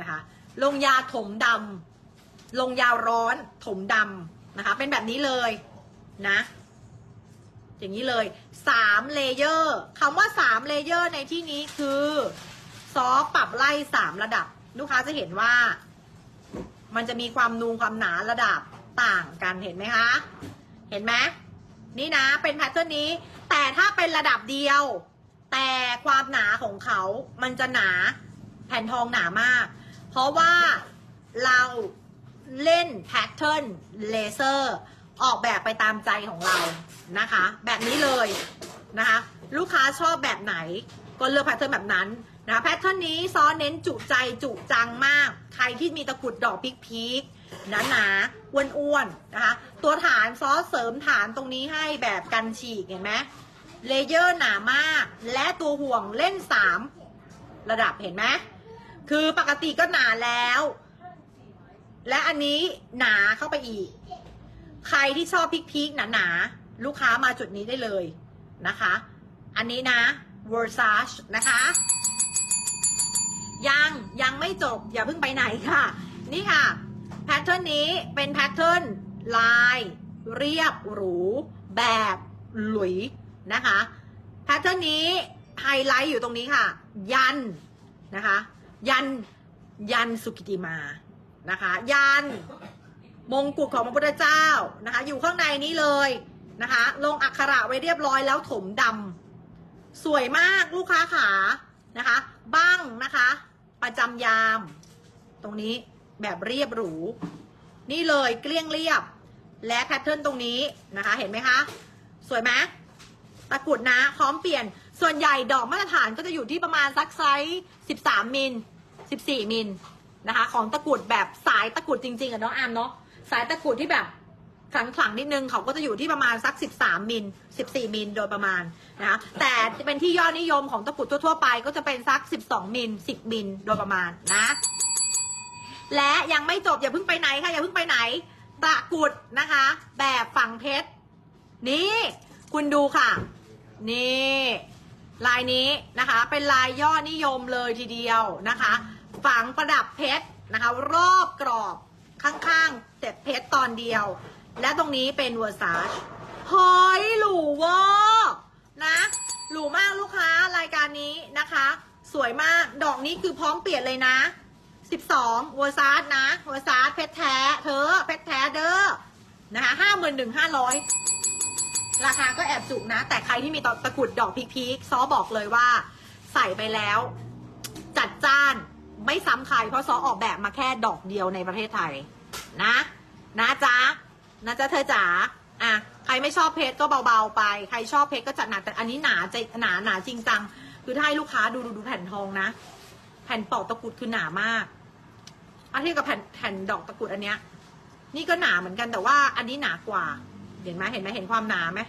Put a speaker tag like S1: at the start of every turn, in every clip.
S1: นะคะลงยาถมดำลงยาร้อนถมดำนะคะ เป็นแบบนี้เลยนะ อย่างนี้เลยสามเลเยอร์คำว่าสามเลเยอร์ในที่นี้คือซอฟปรับไล่สามระดับ ลูกค้าจะเห็นว่า มันจะมีความนูนความหนาระดับต่างกันเห็นไหมคะ เห็นไหมนี่นะเป็นแพทเทิร์นนี้ แต่ถ้าเป็นระดับเดียว แต่ความหนาของเขา มันจะหนาแผ่นทองหนามาก เพราะว่าเราเล่นแพทเทิร์นเลเซอร์ออกแบบไปตามใจของเรานะคะ แบบนี้เลยนะคะ ลูกค้าชอบแบบไหนก็เลือกแพทเทิร์นแบบนั้นนะะแพทเทิร์นนี้ซ้อนเน้นจุใจจุจังมาก ใครที่มีตะกุดดอกพิกพีกหนาหนาๆอ้วนๆนะคะ ตัวฐานซอสเสริมฐานตรงนี้ให้แบบกันฉีกเห็นไหมเลเยอร์หนามาก และตัวห่วงเล่นสามระดับเห็นไหม คือปกติก็หนาแล้ว และอันนี้หนาเข้าไปอีก ใครที่ชอบพริกๆหนาๆลูกค้ามาจุดนี้ได้เลยนะคะ อันนี้นะ Versace นะคะ ยังยังไม่จบอย่าเพิ่งไปไหนค่ะ นี่ค่ะแพทเทิร์นนี้เป็นแพทเทิร์นลายเรียบหรู แบบหลุยนะคะแพทเทิร์นนี้ไฮไลท์อยู่ตรงนี้ค่ะ ยันนะคะ ยันยันสุกิติมานะคะ ยันมงกุฎของพระพุทธเจ้านะคะ อยู่ข้างในนี้เลยนะคะ ลงอักขระไว้เรียบร้อยแล้วถมดำสวยมากลูกค้าขานะคะ บ้างนะคะ ประจำยาม ตรงนี้แบบเรียบหรู นี่เลยเกลี้ยงเรียบ และแพทเทิร์นตรงนี้นะคะ เห็นไหมคะ สวยไหมตะกรุดนะพร้อมเปลี่ยน ส่วนใหญ่ดอกมาตรฐานก็จะอยู่ที่ประมาณสักไซส์13 มิล 14 มิลนะคะ ของตะกุดแบบสายตะกุดจริงๆอะเนาะอามเนาะสายตะกุดที่แบบขลังๆนิดนึงเขาก็จะอยู่ที่ประมาณสัก 13 มิล 14 มิลโดยประมาณนะคะแต่จะเป็นที่ยอดนิยมของตะกุดทั่วๆไปก็จะเป็นสัก 12 มิล 10 มิลโดยประมาณนะ และยังไม่จบอย่าเพิ่งไปไหนค่ะอย่าเพิ่งไปไหน ตะกุดนะคะ แบบฝังเพชรนี่ คุณดูค่ะ นี่ ลายนี้นะคะเป็นลายยอดนิยมเลยทีเดียวนะคะ ฝังประดับเพชรนะคะ รอบกรอบข้างๆเจ็บเพชรตอนเดียว และตรงนี้เป็นเวอร์ซาชเฮ้ยหรูเวอร์นะหรูมากลูกค้ารายการนี้นะคะ สวยมากดอกนี้คือพร้อมเปลี่ยนเลยนะ 12เวอร์ซาชนะเวอร์ซาชเพชรแท้เธอเพชรแท้เด้อนะคะห้าหมื่นหนึ่งห้าร้อย ราคาก็แอบจุกนะ แต่ใครที่มีตตะกรุดดอกพีคๆซอบอกเลยว่า ใส่ไปแล้ว จัดจ้านไม่ซ้ำใครเพราะซอออกแบบมาแค่ดอกเดียวในประเทศไทย นะ นะจ๊ะนะจ๊ะเธอจ๋าอะใครไม่ชอบเพชรก็เบาๆไป ใครชอบเพชรก็จัดหนักแต่อันนี้หนาใจหนาหนาจริงจังคือถ้าให้ลูกค้าดูดูดูแผ่นทองนะ แผ่นปอกตะกุดคือหนามากอันที่กับแผ่นแผ่นดอกตะกุดอันเนี้ย นี่ก็หนาเหมือนกันแต่ว่าอันนี้หนากว่า เห็นไหมเห็นไหมเห็นความหนาไหม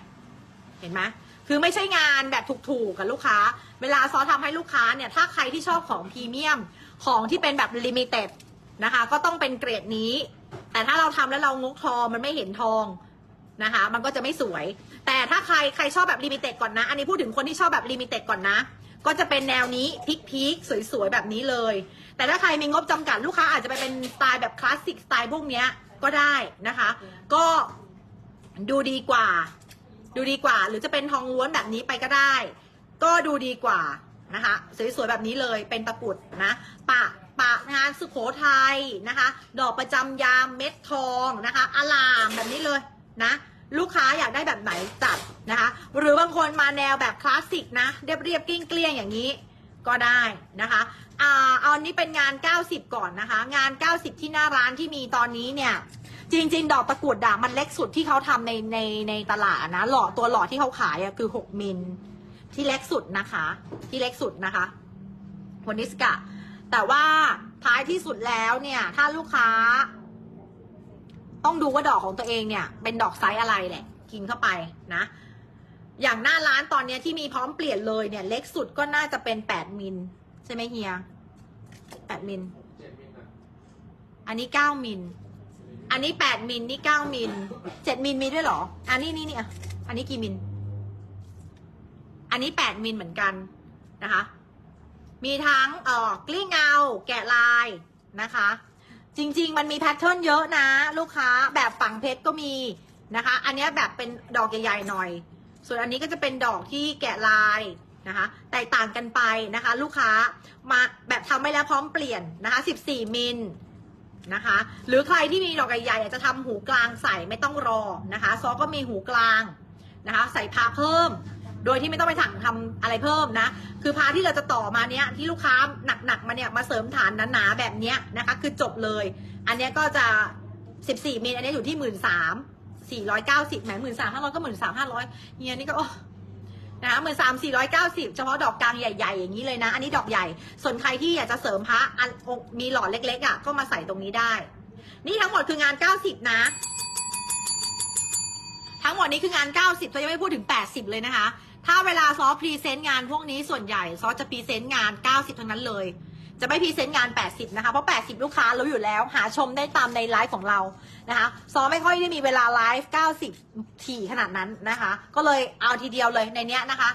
S1: เห็นไหมคือไม่ใช่งานแบบถูกๆกับลูกค้า เวลาซอทำให้ลูกค้าเนี่ย ถ้าใครที่ชอบของพรีเมียม ของที่เป็นแบบลิมิเต็ดนะคะ ก็ต้องเป็นเกรดนี้ แต่ถ้าเราทำแล้วเรางกทองมันไม่เห็นทองนะคะ มันก็จะไม่สวย แต่ถ้าใครใครชอบแบบลิมิเต็ดก่อนนะ อันนี้พูดถึงคนที่ชอบแบบลิมิเต็ดก่อนนะ ก็จะเป็นแนวนี้พิกพีคสวยๆแบบนี้เลย แต่ถ้าใครมีงบจำกัดลูกค้าอาจจะไปเป็นสไตล์แบบคลาสสิกสไตล์พวกเนี้ยก็ได้นะคะ ก็ ดูดีกว่า ดูดีกว่า หรือจะเป็นทองล้วนแบบนี้ไปก็ได้ ก็ดูดีกว่านะคะสวยๆแบบนี้เลยเป็นตะกุดนะปะปะงานสุโขทัยนะคะ ดอกประจำยามเม็ดทองนะคะอลามแบบนี้เลยนะ ลูกค้าอยากได้แบบไหนจัดนะคะ หรือบางคนมาแนวแบบคลาสสิกนะเรียบเรียบๆเกลี้ยงๆอย่างนี้ก็ได้นะคะอ่าเอาอันนี้เป็นงาน 90 ก่อนนะคะ งาน 90 ที่หน้าร้านที่มีตอนนี้เนี่ย จริง ๆ ดอกตะกรุดด่างมันเล็กสุดที่เขาทำในในในตลาดนะหล่อตัวหล่อที่เขาขายอะคือ6มิลที่เล็กสุดนะคะ ที่เล็กสุดนะคะโพนิสกะ แต่ว่าท้ายที่สุดแล้วเนี่ย ถ้าลูกค้า ต้องดูว่าดอกของตัวเองเนี่ย เป็นดอกไซส์อะไรแหละกินเข้าไปนะ อย่างหน้าร้านตอนเนี้ยที่มีพร้อมเปลี่ยนเลยเนี่ย เล็กสุดก็น่าจะเป็น8มิลใช่ไหมเฮีย8มิล อันนี้9มิล อันนี้8มิลนี่9มิล7มิลมีด้วยเหรอ อันนี้นี่นี่อะอันนี้กี่มิล อันนี้8มิลเหมือนกันนะคะ มีทั้งเอ่อกลิ้งเงา แกะลายนะคะ จริง ๆ มันมีแพทเทิร์นเยอะนะ ลูกค้าแบบฝังเพชรก็มีนะคะ อันนี้แบบเป็นดอกใหญ่ๆหน่อย ส่วนอันนี้ก็จะเป็นดอกที่แกะลายนะคะแตกต่างกันไปนะคะ ลูกค้ามาแบบทำไว้แล้วพร้อมเปลี่ยนนะคะ 14 มิล นะคะ หรือใครที่มีดอกใหญ่ๆอยากจะทำหูกลางใส่ไม่ต้องรอนะคะ ซอก็มีหูกลางนะคะ ใส่พาเพิ่ม โดยที่ไม่ต้องไปถังทำอะไรเพิ่มนะ คือพาที่เราจะต่อมาเนี้ยที่ลูกค้าหนักๆมาเนี่ยมาเสริมฐานหนาๆแบบเนี้ยนะคะ คือจบเลย อันเนี้ยก็จะ 14มิลอันเนี้ยอยู่ที่1 3 4 9 0แหมหมื่นสามห้าร้อยก็หมื่นสามห้าร้อยเฮียนี่ก็ นะคะหมื่นสามสี่ร้อยเก้าสิบเฉพาะดอกกลางใหญ่ ๆ อย่างนี้เลยนะ อันนี้ดอกใหญ่ ส่วนใครที่อยากจะเสริมพระอันมีหลอดเล็ก ๆ อะ ก็มาใส่ตรงนี้ได้ นี่ทั้งหมดคืองานเก้าสิบนะ ทั้งหมดนี้คืองาน90เรายังไม่พูดถึงแปดสิบเลยนะคะ ถ้าเวลาซอพรีเซนต์งานพวกนี้ส่วนใหญ่ซอจะพรีเซนต์งานเก้าสิบทั้งนั้นเลย จะไม่พรีเซนต์งาน 80 นะคะ เพราะ 80 ลูกค้ารู้อยู่แล้ว หาชมได้ตามในไลฟ์ของเรานะคะซอไม่ค่อยได้มีเวลาไลฟ์ 90ถี่ขนาดนั้นนะคะ ก็เลยเอาทีเดียวเลยในเนี้ยนะคะ